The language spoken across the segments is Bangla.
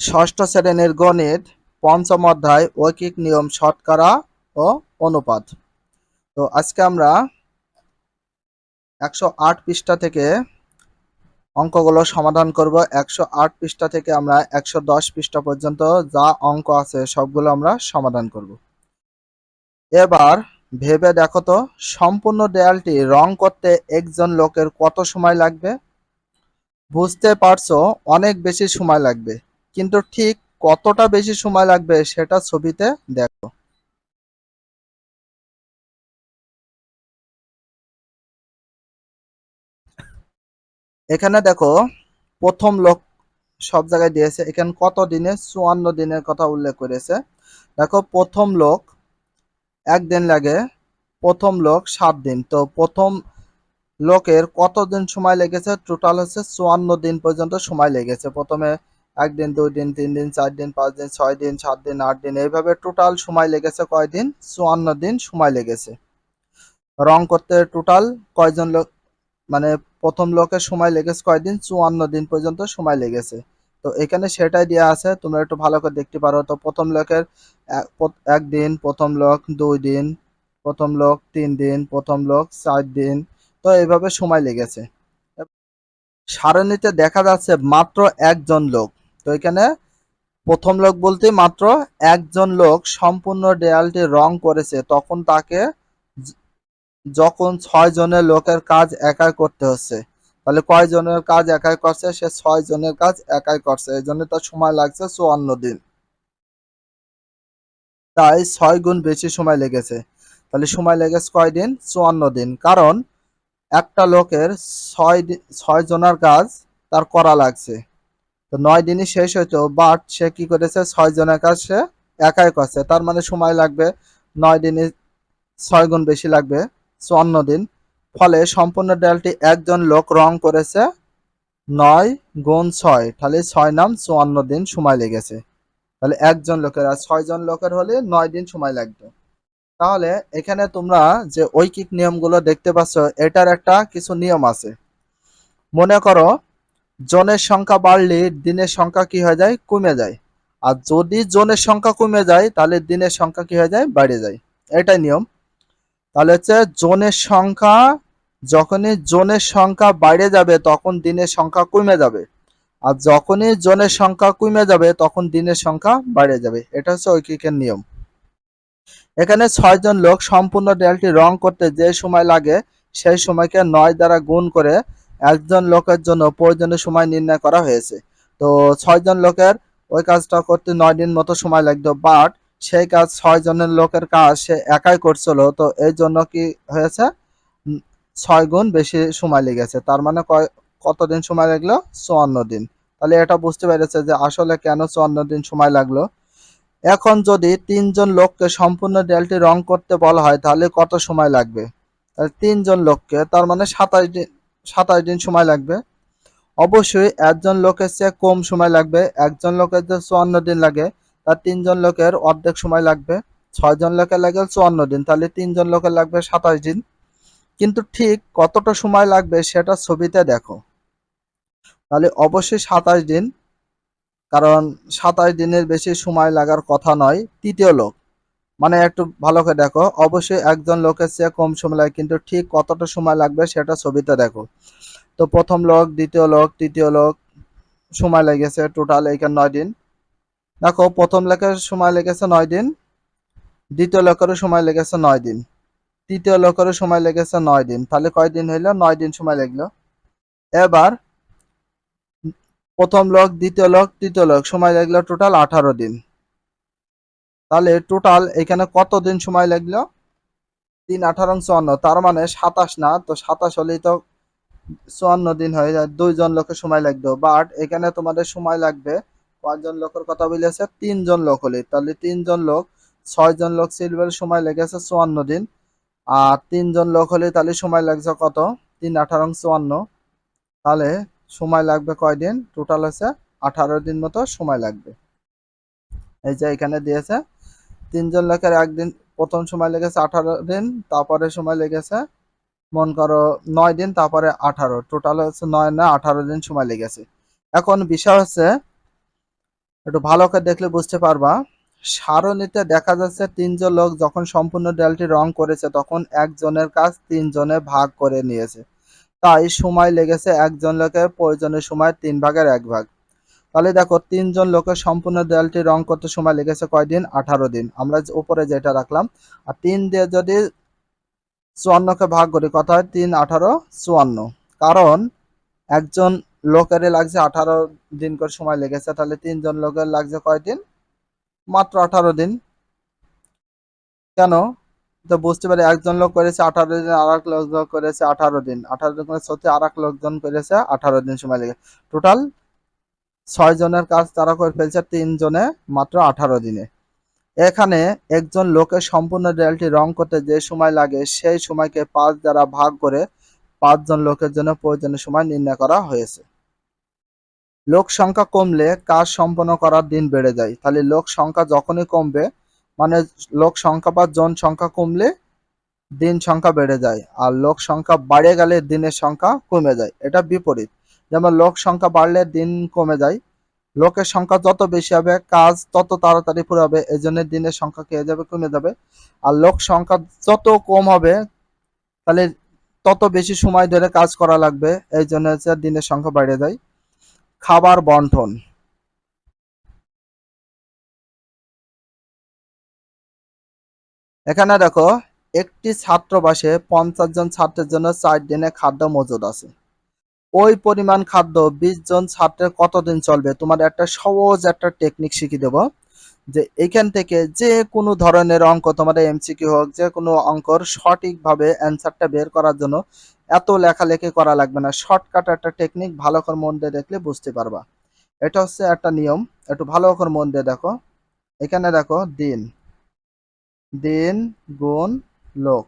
ষষ্ঠ শ্রেণির গণিত, পঞ্চম অধ্যায়, ঐকিক নিয়ম, শতকরা ও অনুপাত। তো আজকে আমরা একশো আট পৃষ্ঠা থেকে অঙ্কগুলো সমাধান করব। একশো আট পৃষ্ঠা থেকে আমরা একশো দশ পৃষ্ঠা পর্যন্ত যা অঙ্ক আছে সবগুলো আমরা সমাধান করব। এবার ভেবে দেখো তো, সম্পূর্ণ দেয়ালটি রং করতে একজন লোকের কত সময় লাগবে? বুঝতে পারছ, অনেক বেশি সময় লাগবে। কিন্তু ঠিক কতটা বেশি সময় লাগবে সেটা ছবিতে দেখো। এখানে দেখো, প্রথম লোক সব জায়গায় দিয়েছে। এখানে কত দিনে? চুয়ান্ন দিনের কথা উল্লেখ করেছে। দেখো, প্রথম লোক একদিন লাগে, প্রথম লোক সাত দিন। তো প্রথম লোকের কতদিন সময় লেগেছে? টোটাল হচ্ছে চুয়ান্ন দিন পর্যন্ত সময় লেগেছে। প্রথমে একদিন দুই দিন তিন দিন চার দিন পাঁচ দিন ছয় দিন সাত দিন আট দিন এইভাবে টোটাল সময় লেগেছে কয়দিন? চুয়ান্ন দিন সময় লেগেছে। রং করতে টোটাল কয়জন লোক মানে প্রথম লোকের সময় লেগেছে কয়দিন? চুয়ান্ন দিন পর্যন্ত সময় লেগেছে। তো এখানে সেটাই দেওয়া আছে, তোমরা একটু ভালো করে দেখতে পারো। তো প্রথম লোকের একদিন, প্রথম লোক দুই দিন, প্রথম লোক তিন দিন, প্রথম লোক চার দিন। তো এইভাবে সময় লেগেছে। সারণীতে দেখা যাচ্ছে মাত্র একজন লোক। তো এখানে প্রথম লোক বলতে মাত্র একজন লোক সম্পূর্ণ দেয়ালটি রং করেছে। তখন তাকে যখন ছয় জনের লোকের কাজ একাই করতে হচ্ছে। তাহলে কয় জনের কাজ একাই করছে? সে ছয় জনের কাজ একাই করছে। এই জন্য তার সময় লাগছে চুয়ান্ন দিন। তাই ছয় গুণ বেশি সময় লেগেছে। তাহলে সময় লেগেছে কয়দিন চুয়ান্ন দিন। কারণ একটা লোকের ছয় ছয় জনের কাজ তার করা লাগছে। তো নয় দিনই শেষ হইতো বাট সে কি করেছে? ছয় জনের কাজ সে একাই করছে। তার মানে সময় লাগবে নয় দিনে ছয় গুণ বেশি লাগবে, চুয়ান্ন দিন। ফলে সম্পূর্ণ ডালটি একজন লোক রং করেছে, নয় গুণ ছয়। তাহলে ছয় নাম চুয়ান্ন দিন সময় লেগেছে। তাহলে একজন লোকের, আর ছয়জন লোকের হলে নয় দিন সময় লাগবে। তাহলে এখানে তোমরা যে ঐকিক নিয়মগুলো দেখতে পাচ্ছ, এটার একটা কিছু নিয়ম আছে। মনে করো জনের সংখ্যা বাড়লে দিনের সংখ্যা কি হয়ে যায়? কমে যায়। আর যদি জনের সংখ্যা কমে যায়, তাহলে দিনের সংখ্যা কি হয়ে যায়? বেড়ে যায়। এটাই নিয়ম। তাহলে হচ্ছে জনের সংখ্যা, যখনই জনের সংখ্যা বাইরে যাবে, তখন দিনের সংখ্যা কমে যাবে। আর যখনই জনের সংখ্যা কমে যাবে, তখন দিনের সংখ্যা বেড়ে যাবে। এটা হচ্ছে ঐকিকের নিয়ম। এখানে ছয়জন লোক সম্পূর্ণ দেয়ালটি রং করতে যে সময় লাগে, সেই সময়কে নয় দ্বারা গুণ করে একজন লোকের জন্য প্রয়োজনীয় সময় নির্ণয় করা হয়েছে। তো ছয়জন লোকের ওই কাজটা করতে নয় দিন মতো সময় লাগতো বাট সেই কাজ ছয় জনের লোকের কাজ সে একাই করছিল, তো এই জন্য কি হয়েছে? ছয় গুণ বেশি সময় লেগেছে, তার মানে কয় কতদিন সময় লাগল? চুয়ান্ন দিন। তাহলে এটা বুঝতে পেরেছে যে আসলে কেন চুয়ান্ন দিন সময় লাগল। এখন যদি তিনজন লোককে সম্পূর্ণ দেয়ালটি রং করতে বলা হয়, তাহলে কত সময় লাগবে? তিনজন লোককে, তার মানে সাতাশ দিন সাতাশ দিন সময় লাগবে। অবশ্যই একজন লোকের চেয়ে কম সময় লাগবে। একজন লোকের যে চুয়ান্ন দিন লাগে, তার তিনজন লোকের অর্ধেক সময় লাগবে। ছয়জন লোকের লাগে চুয়ান্ন দিন, তাহলে তিনজন লোকের লাগবে সাতাশ দিন। কিন্তু ঠিক কতটা সময় লাগবে সেটা ছবিতে দেখো। তাহলে অবশ্যই সাতাশ দিন, কারণ সাতাশ দিনের বেশি সময় লাগার কথা নয়, তৃতীয় লোক। মানে একটু ভালো করে দেখো। অবশ্যই একজন লোকের চেয়ে কম সময় লাগে, কিন্তু ঠিক কতটা সময় লাগবে সেটা ছবিতে দেখো। তো প্রথম লোক, দ্বিতীয় লোক, তৃতীয় লোক, সময় লেগেছে টোটাল এইখানে নয় দিন। দেখো, প্রথম লোকের সময় লেগেছে নয় দিন, দ্বিতীয় লোকেরও সময় লেগেছে নয় দিন। তৃতীয় লোকেরও সময় লেগেছে নয় দিন। তাহলে কয় দিন হইল? নয় দিন সময় লাগল। এবার প্রথম লোক, দ্বিতীয় লোক, তৃতীয় লোক, সময় লাগল টোটাল আঠারো দিন। তাহলে টোটাল এখানে কত দিন সময় লাগল? তিন আঠারো চুয়ান্ন। তার মানে সাতাশ না, তো সাতাশ হলেই তো চুয়ান্ন দিন হয়ে যায়, দুইজন লোকের সময় লাগবে। বাট এখানে তোমাদের সময় লাগবে, কয়জন লোকের কথা বলেছে? তিনজন লোক হলে। তাহলে তিনজন লোক, ছয়জন লোক সিলভার সময় লেগেছে চুয়ান্ন দিন। আর তিনজন লোক হলে তাহলে সময় লাগছে কত? তিন আঠারো চুয়ান্ন। তাহলে সময় লাগবে কয়দিন? টোটাল হচ্ছে আঠারো দিন মতো সময় লাগবে। এই যে এখানে দিয়েছে তিনজন লোকের একদিন প্রথম সময় লেগেছে আঠারো দিন তারপরে সময় লেগেছে, মন করো নয় দিন, তারপরে আঠারো। টোটাল হচ্ছে নয় না, আঠারো দিন সময় লেগেছে। এখন বিষয় হচ্ছে, একটু ভালো করে দেখলে বুঝতে পারবা, সারণীতে দেখা যাচ্ছে তিনজন লোক যখন সম্পূর্ণ ডেলটি রং করেছে, তখন একজনের কাজ তিনজনে ভাগ করে নিয়েছে। তাই সময় লেগেছে একজন লোকের, প্রয়োজনের সময় তিন ভাগের এক ভাগ। তাহলে দেখো, তিনজন লোকের সম্পূর্ণ দেয়ালটি রং করতে সময় লেগেছে কয়দিন? আঠারো দিন। আমরা উপরে যেটা রাখলাম, আর তিন দিয়ে যদি চুয়ান্নকে ভাগ করি, কত হয়? তিন, আঠারো, চুয়ান্ন। কারণ একজন লোকের লাগছে আঠারো দিন করে সময় লেগেছে, তাহলে তিনজন লোকের লাগছে কয়দিন? মাত্র আঠারো দিন। কেন? তো বুঝতে পারি, একজন লোক করেছে আঠারো দিন আর এক লোক করেছে আঠারো দিন। আঠারো দিন করে সত্যি আর এক লোকজন করেছে আঠারো দিন সময় লেগে টোটাল ছয় জনের কাজ তারা করে ফেলছে, তিন জনে মাত্র আঠারো দিনে। এখানে একজন লোকের সম্পূর্ণ দেয়ালটি রং করতে যে সময় লাগে, সেই সময়কে পাঁচ দ্বারা ভাগ করে পাঁচজন লোকের জন্য প্রয়োজনীয় সময় নির্ণয় করা হয়েছে। লোক সংখ্যা কমলে কাজ সম্পন্ন করার দিন বেড়ে যায়। তাহলে লোক সংখ্যা যখনই কমবে মানে লোক সংখ্যা বা জন সংখ্যা কমলে দিন সংখ্যা বেড়ে যায়, আর লোক সংখ্যা বাড়ে গেলে দিনের সংখ্যা কমে যায়। এটা বিপরীত। যেমন লোক সংখ্যা বাড়লে দিন কমে যায়। লোকের সংখ্যা যত বেশি হবে, কাজ তত তাড়াতাড়ি পুরো হবে এই জন্য দিনের সংখ্যা খেয়ে যাবে, কমে যাবে। আর লোক সংখ্যা যত কম হবে, তাহলে তত বেশি সময় ধরে কাজ করা লাগবে এই জন্য দিনের সংখ্যা বেড়ে যায়। খাবার বন্টন। এখানে দেখো, একটি ছাত্রবাসে পঞ্চাশ জন ছাত্রের জন্য চার দিনে খাদ্য মজুদ আছে। ওই পরিমাণ খাদ্য বিশ জন ছাত্রের কতদিন চলবে? তোমার একটা সহজ একটা টেকনিক শিখিয়ে দেবো। যে এখান থেকে যে কোনো ধরনের অঙ্ক তোমাদের এমসিকিউ হোক, যে কোনো অঙ্কর সঠিকভাবে অ্যান্সারটা বের করার জন্য এত লেখালেখি করা লাগবে না। শর্টকাট একটা টেকনিক ভালো করে মন দিয়ে দেখলে বুঝতে পারবা। এটা হচ্ছে একটা নিয়ম। একটু ভালো করে মন দিয়ে দেখো। এখানে দেখো, দিন। দিন গুণ লোক।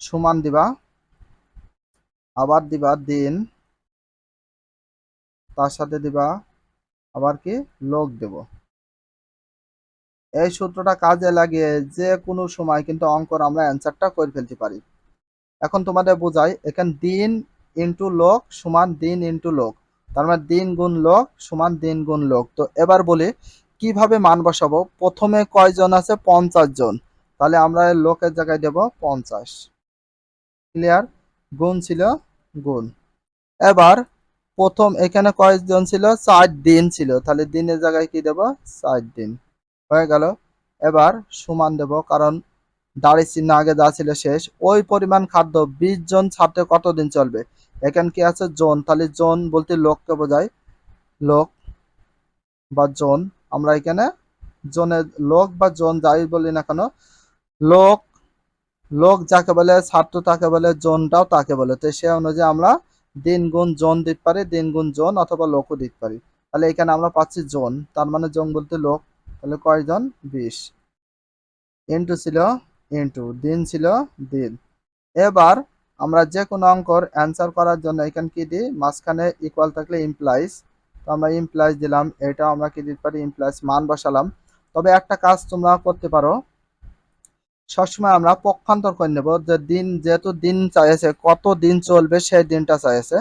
সমান দিবা। আবার দিবা দিন, তার সাথে দিবা আবার কি? লোক দেব। এই সূত্রটা কাজে লাগিয়ে যে কোনো সময় কিন্তু অঙ্কর আমরা অ্যান্সারটা করে ফেলতে পারি। এখন তোমাদের বোঝাই, এখানে দিন ইন্টু লোক সমান দিন ইন্টু লোক, তার মানে দিন গুণ লোক সমান দিন গুণ লোক। তো এবার বলি, কীভাবে মান বসাবো? প্রথমে কয়জন আছে? পঞ্চাশ জন। তাহলে আমরা লোকের জায়গায় দেব পঞ্চাশ। ক্লিয়ার গুণ ছিল গুণ। এবার প্রথম এখানে কয়েকজন ছিল? চার দিন ছিল। তাহলে দিনের জায়গায় কি দেব? চার দিন। হয়ে গেল। এবার সমান দেব, কারণ দাড়ি চিহ্ন আগে যা ছিল শেষ। ওই পরিমাণ খাদ্য বিশ জন ছাত্রে কতদিন চলবে? এখানে কি আছে? জন। তাহলে জন বলতে লোককে বোঝায়। লোক বা জন। আমরা এখানে জনের লোক বা জন যাই বলি না কেন, লোক লোক যাকে বলে, ছাত্র তাকে বলে, জনটাও তাকে বলে। তো সে অনুযায়ী আমরা দিন গুণ জন দিতে পারি, দিন গুণ জন অথবা লোকও দিতে পারি। তাহলে এখানে আমরা পাচ্ছি জন, তার মানে জন বলতে লোক। তাহলে কয়জন? বিশ। ইন্টু ছিল ইন্টু দিন ছিল দিন। এবার আমরা যে কোনো অঙ্কর অ্যান্সার করার জন্য এখানে কি দিই? মাঝখানে ইকুয়াল থাকলে ইমপ্লাইজ তো আমরা ইমপ্লাইজ দিলাম এটা আমরা কি দিতে পারি? ইমপ্লাইজ মান বসালাম। তবে একটা কাজ তোমরা করতে পারো। সবসময় আমরা পক্ষান্তর করে নেব যে দিন যেহেতু দিন চাইছে, কত দিন চলবে সেই দিনটা চাইছে।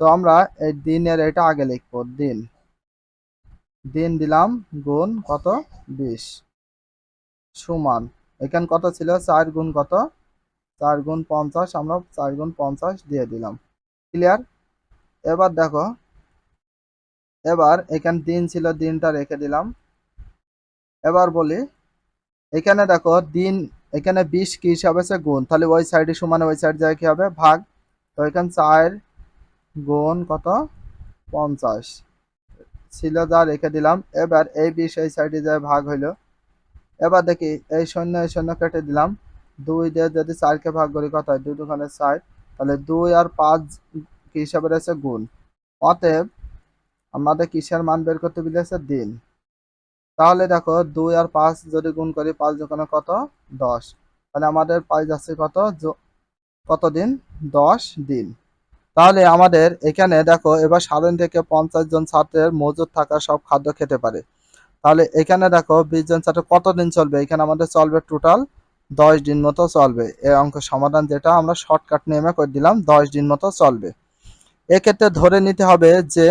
তো আমরা এই দিনের এটা আগে লিখব, দিন। দিন দিলাম গুণ কত? বিশ। সমান। এখানে কত ছিল? চার গুণ কত? চার গুণ পঞ্চাশ, আমরা চার গুণ পঞ্চাশ দিয়ে দিলাম। ক্লিয়ার এবার দেখো, এবার এখানে দিন ছিল, দিনটা রেখে দিলাম। এবার বলি, এখানে দেখো দিন এখানে বিশ কি হিসাবে আছে? গুণ। তাহলে ওই সাইডে সমানে, ওই সাইড যায় কি হবে? ভাগ। তো এখানে চার গুণ কত? পঞ্চাশ। ছিল যা রেখে দিলাম। এবার এই বিশ এই সাইডে যায় ভাগ হইল। এবার দেখি এই শূন্য এই শূন্য কেটে দিলাম। দুই দিয়ে যদি চারকে ভাগ করি কত হয়? দুই দুখানে চার। তাহলে দুই আর পাঁচ কি হিসাবে রয়েছে গুণ। অতএব আমাদের কিসের মান বের করতে বলেছে? দিন। তাহলে দেখো দুই আর পাঁচ যদি গুণ করি, পাঁচ দোকানে কত? দশ। তাহলে আমাদের পাই যাচ্ছে কত? কত দিন দশ দিন। তাহলে আমাদের এখানে দেখো, এবার সাধারণ থেকে পঞ্চাশ জন ছাত্রের মজুদ থাকা সব খাদ্য খেতে পারে। তাহলে এখানে দেখো বিশ জন ছাত্র কতদিন চলবে? এখানে আমাদের চলবে টোটাল দশ দিন মতো চলবে। এই অঙ্ক সমাধান যেটা আমরা শর্টকাট নেমে করে দিলাম, দশ দিন মতো চলবে। এক্ষেত্রে ধরে নিতে হবে যে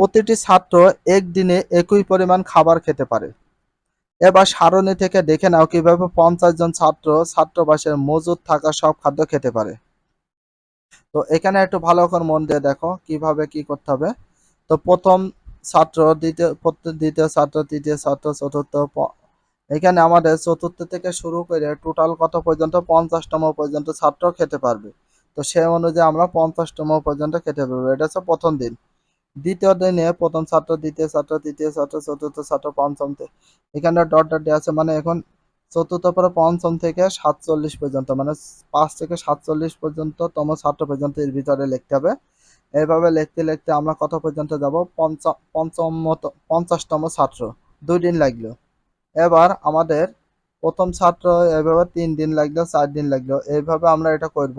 প্রতিটি ছাত্র একদিনে একই পরিমাণ খাবার খেতে পারে। এবার সারণী থেকে দেখে নাও কীভাবে পঞ্চাশ জন ছাত্র ছাত্রাবাসের মজুদ থাকা সব খাদ্য খেতে পারে। তো এখানে একটু ভালো করে মন দিয়ে দেখো কীভাবে কি করতে হবে। তো প্রথম ছাত্র, দ্বিতীয় দ্বিতীয় ছাত্র, তৃতীয় ছাত্র, চতুর্থ এখানে আমাদের চতুর্থ থেকে শুরু করে টোটাল কত পর্যন্ত? পঞ্চাশতম পর্যন্ত ছাত্র খেতে পারবে। তো সে অনুযায়ী আমরা পঞ্চাশতম পর্যন্ত খেতে পারব। এটা হচ্ছে প্রথম দিন। দ্বিতীয় দিনে প্রথম ছাত্র, দ্বিতীয় ছাত্র, তৃতীয় ছাত্র, চতুর্থ ছাত্র, পঞ্চম থেকে এখানে ডট ডট দেওয়া আছে মানে এখন চতুর্থ পরে পঞ্চম থেকে সাতচল্লিশ পর্যন্ত মানে পাঁচ থেকে সাতচল্লিশ পর্যন্ত তম ছাত্র পর্যন্ত এর ভিতরে লিখতে হবে। এইভাবে লিখতে লিখতে আমরা কত পর্যন্ত যাব? পঞ্চম পঞ্চম পঞ্চাশতম ছাত্র, দুই দিন লাগল। এবার আমাদের প্রথম ছাত্র এভাবে তিন দিন লাগল, চার দিন লাগল। এইভাবে আমরা এটা করব।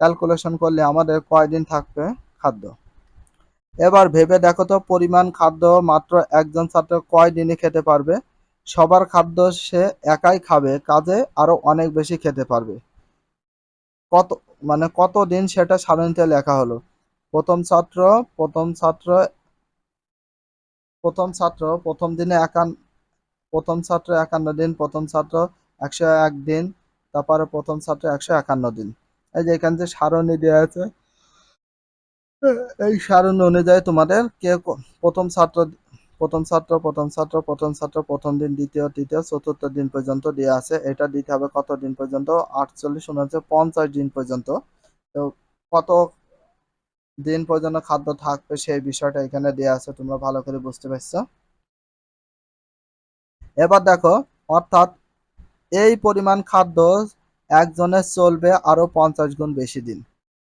ক্যালকুলেশন করলে আমাদের কয়দিন থাকবে খাদ্য? এবার ভেবে দেখো তো, পরিমাণ খাদ্য মাত্র একজন ছাত্র কয় দিনে খেতে পারবে? সবার খাদ্য সে একাই খাবে, কাজে আরও অনেক বেশি খেতে পারবে। কত মানে কত দিন সেটা সারণীতে লেখা হলো। প্রথম ছাত্র প্রথম ছাত্র প্রথম ছাত্র, প্রথম দিনে একান, প্রথম ছাত্র একান্ন দিন, প্রথম ছাত্র একশো এক দিন, তারপরে প্রথম ছাত্র একশো একান্ন দিন। এই যে এখানে যে সারণী দেওয়া আছে এই সারণী অনুযায়ী তোমাদের কে প্রথম ছাত্র প্রথম ছাত্র প্রথম ছাত্র প্রথম ছাত্র, প্রথম দিন, দ্বিতীয়, তৃতীয়, চতুর্থ দিন পর্যন্ত দেওয়া আছে। এটা দিতে হবে কত দিন পর্যন্ত? আটচল্লিশ উনচল্লিশ পঞ্চাশ দিন পর্যন্ত। তো কত দিন পর্যন্ত খাদ্য থাকবে সেই বিষয়টা এখানে দেওয়া আছে, তোমরা ভালো করে বুঝতে পারছ? এবার দেখো, অর্থাৎ এই পরিমাণ খাদ্য একজনের চলবে আরও পঞ্চাশ গুণ বেশি দিন।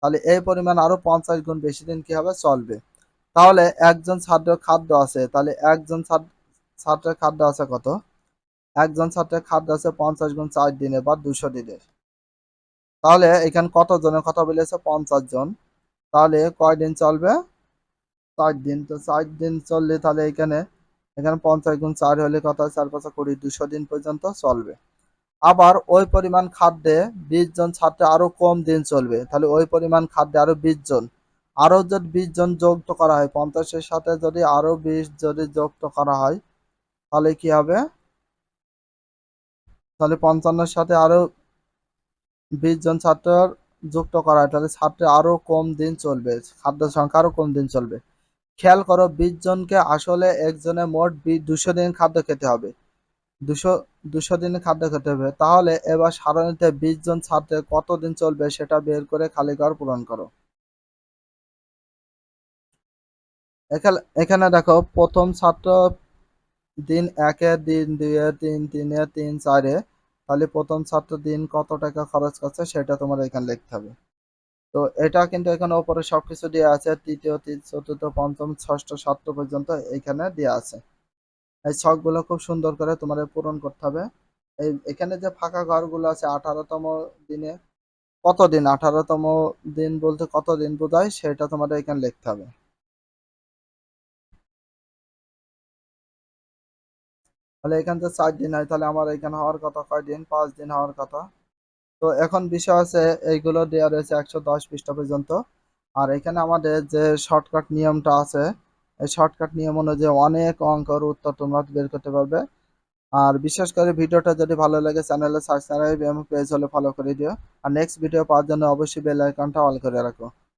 তাহলে এই পরিমাণ আরও পঞ্চাশ গুণ বেশি দিন কি হবে? চলবে। তাহলে একজন ছাত্র খাদ্য আছে, তাহলে একজন ছাত্র- ছাত্রের খাদ্য আছে কত? একজন ছাত্রের খাদ্য আছে পঞ্চাশ গুণ চার দিনে বা দুশো দিনের তাহলে এখানে কত জনের কথা বলেছে? পঞ্চাশ জন। তাহলে কয় দিন চলবে? চার দিন। তো চার দিন চললে তাহলে এখানে এখানে পঞ্চাশ গুণ চার হলে হয়? চার পাঁচা কুড়ি, দুশো দিন পর্যন্ত চলবে। আবার ওই পরিমাণ খাদ্যে বিশ জন ছাত্র আরও কম দিন চলবে। তাহলে ওই পরিমাণ খাদ্যে আরও বিশ জন। আরও যদি বিশ জন যুক্ত করা হয়, পঞ্চাশের সাথে যদি আরও বিশ যদি যুক্ত করা হয়, তাহলে কি হবে? তাহলে পঞ্চান্নের সাথে আরও বিশ জন ছাত্র যুক্ত করা হয়, তাহলে ছাত্র আরও কম দিন চলবে। খাদ্য সংখ্যা আরও কম দিন চলবে। খেয়াল করো, বিশ জনকে আসলে একজনে মোট দুশো দিন খাদ্য খেতে হবে। দুশো দুশো দিন খাদ্য খেতে হবে। তাহলে এবার সারণীতে বিশ জন ছাত্রের কতদিন চলবে সেটা বের করে খালি ঘর পূরণ করো। এখানে দেখো, প্রথম ছাত্র দিন একে, দিন দুয়ে তিন তিনে, তিন চারে, তাহলে প্রথম ছাত্র দিন কত টাকা খরচ করছে সেটা তোমার এখানে লিখতে হবে। তো এটা কিন্তু এখানে ওপরে সবকিছু দেওয়া আছে, তৃতীয় চতুর্থ, পঞ্চম, ষষ্ঠ সপ্ত পর্যন্ত এখানে দেওয়া আছে। এই ছকগুলো খুব সুন্দর করে তোমার পূরণ করতে হবে। এই এখানে যে ফাঁকা ঘরগুলো আছে, আঠারোতম দিনে কত দিন আঠারোতম দিন বলতে কত দিন বোঝায় সেটা তোমাদের এখানে লিখতে হবে। তাহলে এখানে তো চার দিন হয়, তাহলে আমার এখানে হওয়ার কথা কয় দিন? পাঁচ দিন হওয়ার কথা। তো এখন বিষয় আছে, এইগুলো দেওয়া রয়েছে একশো দশ পৃষ্ঠা পর্যন্ত। আর এখানে আমাদের যে শর্টকাট নিয়মটা আছে শর্টকাট নিয়ম অনুযায়ী অনেক অঙ্কর উত্তর তোমরা বের করতে পারবে। আর বিশেষ করে ভিডিওটা যদি ভালো লাগে চ্যানেলে সাবস্ক্রাইব এবং পেজ হলে ফলো করে দিও। আর নেক্সট ভিডিও পাওয়ার জন্য অবশ্যই বেল আইকনটা অল করে রাখো।